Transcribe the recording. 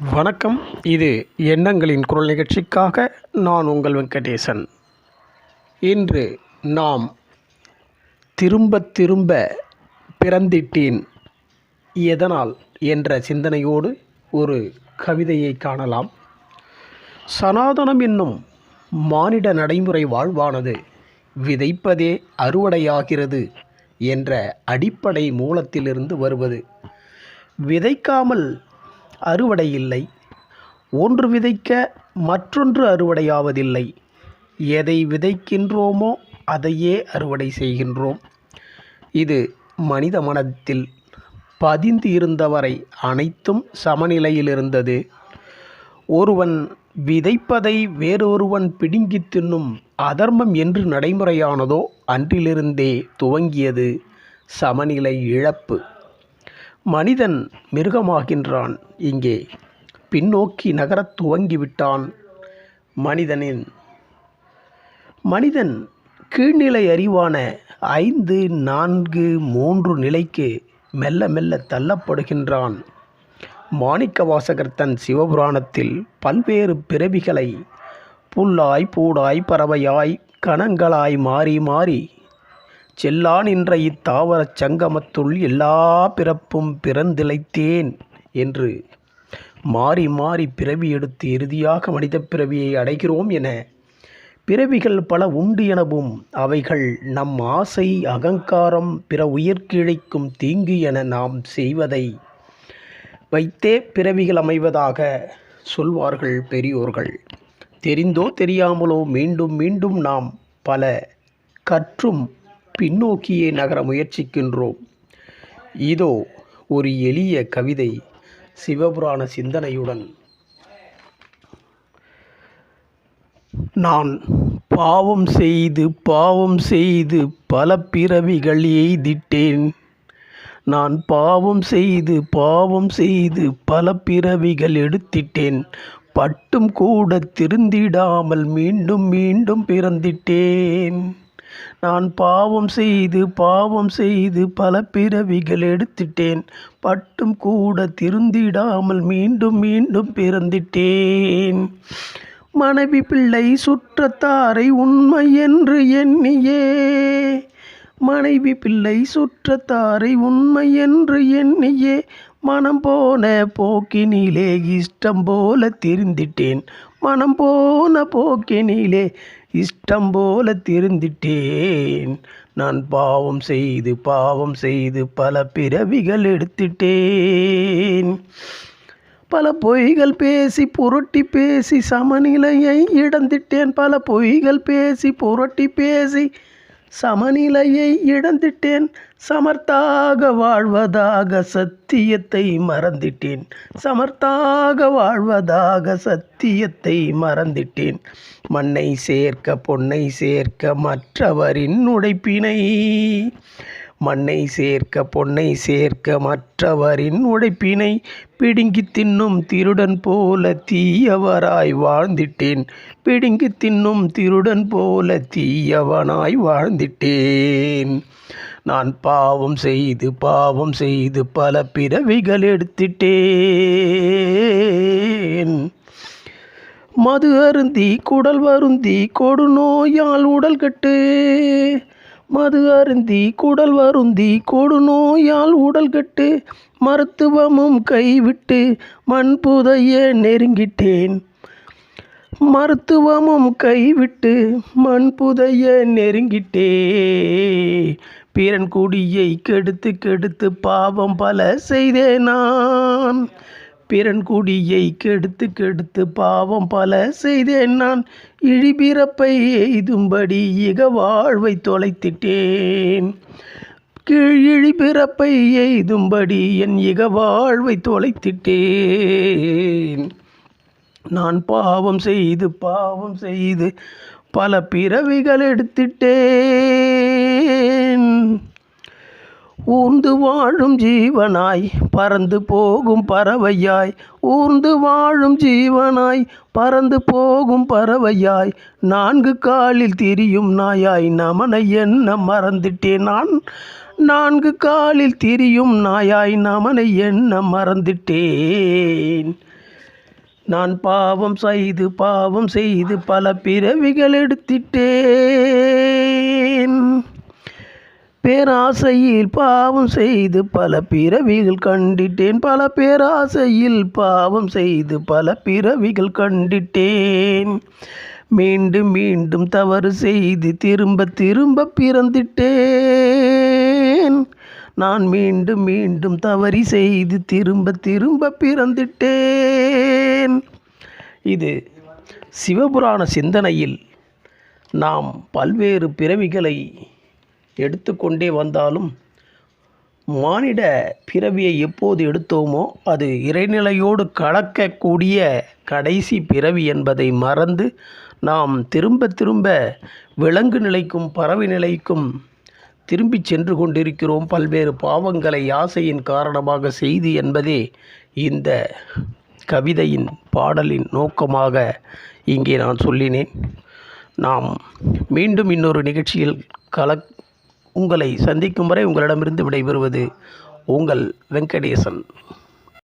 வணக்கம். இது எண்ணங்களின் குரல் நிகழ்ச்சிக்காக நான் உங்கள் வெங்கடேசன். இன்று நாம் திரும்ப திரும்ப பிறந்திட்டேன். எதனால் என்ற சிந்தனையோடு ஒரு கவிதையை காணலாம். சனாதனம் என்னும் மானிட நடைமுறை வாழ்வானது விதைப்பதே அறுவடையாகிறது என்ற அடிப்படை மூலத்திலிருந்து வருவது. விதைக்காமல் அறுவடை இல்லை ஒன்று விதைக்க மற்றொன்று அறுவடையாவதில்லை. எதை விதைக்கின்றோமோ அதையே அறுவடை செய்கின்றோம். இது மனித மனத்தில் பதிந்து இருந்தவரை அனைத்தும் சமநிலையில் இருந்தது ஒருவன் விதைப்பதை வேறொருவன் பிடுங்கி தின்னும் அதர்மம் என்று நடைமுறையானதோ அன்றிலிருந்தே துவங்கியது சமநிலை இழப்பு. மனிதன் மிருகமாகின்றான். இங்கே பின்னோக்கி நகரத் துவங்கிவிட்டான் மனிதனின். மனிதன் கீழ்நிலை அறிவான ஐந்து நான்கு மூன்று நிலைக்கு மெல்ல மெல்ல தள்ளப்படுகின்றான். மாணிக்கவாசகர் தன் சிவபுராணத்தில் பல்வேறு பிறவிகளை புல்லாய் பூடாய் பறவையாய் கணங்களாய் மாறி மாறி செல்லான் என்ற இத்தாவரச் சங்கமத்துள் எல்லா பிறப்பும் பிறந்திழைத்தேன் என்று மாறி மாறி பிறவி எடுத்து இறுதியாக மனிதப் பிறவியை அடைகிறோம் என பிறவிகள் பல உண்டு எனவும் அவைகள் நம் ஆசை அகங்காரம் பிற உயிர்கிழைக்கும் தீங்கு என நாம் செய்வதை வைத்தே பிறவிகள் அமைவதாக சொல்வார்கள் பெரியோர்கள். தெரிந்தோ தெரியாமலோ மீண்டும் மீண்டும் நாம் பல கற்றும் பின்னோக்கியே நகர முயற்சிக்கின்றோம். இதோ ஒரு எளிய கவிதை சிவபுராண சிந்தனையுடன். நான் பாவம் செய்து பாவம் செய்து பல பிறவிகள் எய்திட்டேன். நான் பாவம் செய்து பாவம் செய்து பல பிறவிகள் எடுத்திட்டேன். பட்டும் கூட திருந்திடாமல் மீண்டும் மீண்டும் பிறந்திட்டேன். நான் பாவம் செய்து பாவம் செய்து பல பிறவிகள் எடுத்துட்டேன். பட்டும் கூட திருந்திடாமல் மீண்டும் மீண்டும் பிறந்திட்டேன். மனைவி பிள்ளை சுற்றத்தாரை உண்மை என்று எண்ணியே. மனைவி பிள்ளை சுற்றத்தாரை உண்மை என்று எண்ணியே. மனம் போன போக்கினிலே இஷ்டம் போல திருந்திட்டேன். மனம் போன போக்கினிலே இஷ்டம் போல திருந்திட்டேன். நான் பாவம் செய்து பாவம் செய்து பல பிறவிகள் எடுத்துட்டேன். பல பொய்கள் பேசி புரட்டி பேசி சமநிலையை இழந்துட்டேன். பல பொய்கள் பேசி புரட்டி பேசி சமநிலையை இழந்துட்டேன். சமர்த்தாக வாழ்வதாக சத்தியத்தை மறந்திட்டேன். சமர்த்தாக வாழ்வதாக சத்தியத்தை மறந்திட்டேன். மண்ணை சேர்க்க பொன்னை சேர்க்க மற்றவரின் உடைப்பினை மண்ணை சேர்க்க பொன்னை சேர்க்க மற்றவரின் உழைப்பினை பிடுங்கி தின்னும் திருடன் போல தீயவராய் வாழ்ந்திட்டேன். பிடுங்கி தின்னும் திருடன் போல தீயவனாய் வாழ்ந்திட்டேன். நான் பாவம் செய்து பாவம் செய்து பல பிறவிகள் எடுத்துட்டேன். மது அருந்தி குடல் வருந்தி கொடுநோயால் உடல் கட்டு. மது அருந்தி குடல் வருந்தி கொடுநோயால் உடல் கட்டு மருத்துவமும் கைவிட்டு மண் புதைய நெருங்கிட்டேன். மருத்துவமும் கைவிட்டு மண் புதைய நெருங்கிட்டே. பிறன் குடியை கெடுத்து கெடுத்து பாவம் பல செய்தேன் நான். பிறன் குடியை கெடுத்து கெடுத்து பாவம் பல செய்தேன் நான். இழிபிறப்பை எய்தும்படி இக வாழ்வை தொலைத்திட்டேன். கீழ் இழிபிறப்பை எய்தும்படி என் இக வாழ்வை தொலைத்திட்டேன். நான் பாவம் செய்து பாவம் செய்து பல பிறவிகள் எடுத்திட்டேன். ஊர்ந்து வாழும் ஜீவனாய் பறந்து போகும் பறவையாய். ஊர்ந்து வாழும் ஜீவனாய் பறந்து போகும் பறவையாய். நான்கு காலில் திரியும் நாயாய் நமனை என்ன மறந்துட்டேன் நான்? நான்கு காலில் திரியும் நாயாய் நமனை என்ன மறந்துட்டேன்? நான் பாவம் செய்து பாவம் செய்து பல பிறவிகள் எடுத்திட்டேன். பேராசையில் பாவம் செய்து பல பிறவிகள் கண்டிட்டேன். பல பேராசையில் பாவம் செய்து பல பிறவிகள் கண்டிட்டேன். மீண்டும் மீண்டும் தவறு செய்து திரும்ப திரும்ப பிறந்திட்டேன். நான் மீண்டும் மீண்டும் தவறி செய்து திரும்ப திரும்ப பிறந்திட்டேன். இது சிவபுராண சிந்தனையில் நாம் பல்வேறு பிறவிகளை எடுத்துக்கொண்டே வந்தாலும் மானிட பிறவியை எப்போது எடுத்தோமோ அது இறைநிலையோடு கலக்கக்கூடிய கடைசி பிறவி என்பதை மறந்து நாம் திரும்ப திரும்ப விலங்கு நிலைக்கும் பறவை நிலைக்கும் திரும்பி சென்று கொண்டிருக்கிறோம். பல்வேறு பாவங்களை ஆசையின் காரணமாக செய்து என்பதே இந்த கவிதையின் பாடலின் நோக்கமாக இங்கே நான் சொல்லினேன். நாம் மீண்டும் இன்னொரு நிகழ்ச்சியில் கல உங்களை சந்திக்கும் வரை உங்களிடமிருந்து விடைபெறுவது உங்கள் வெங்கடேசன்.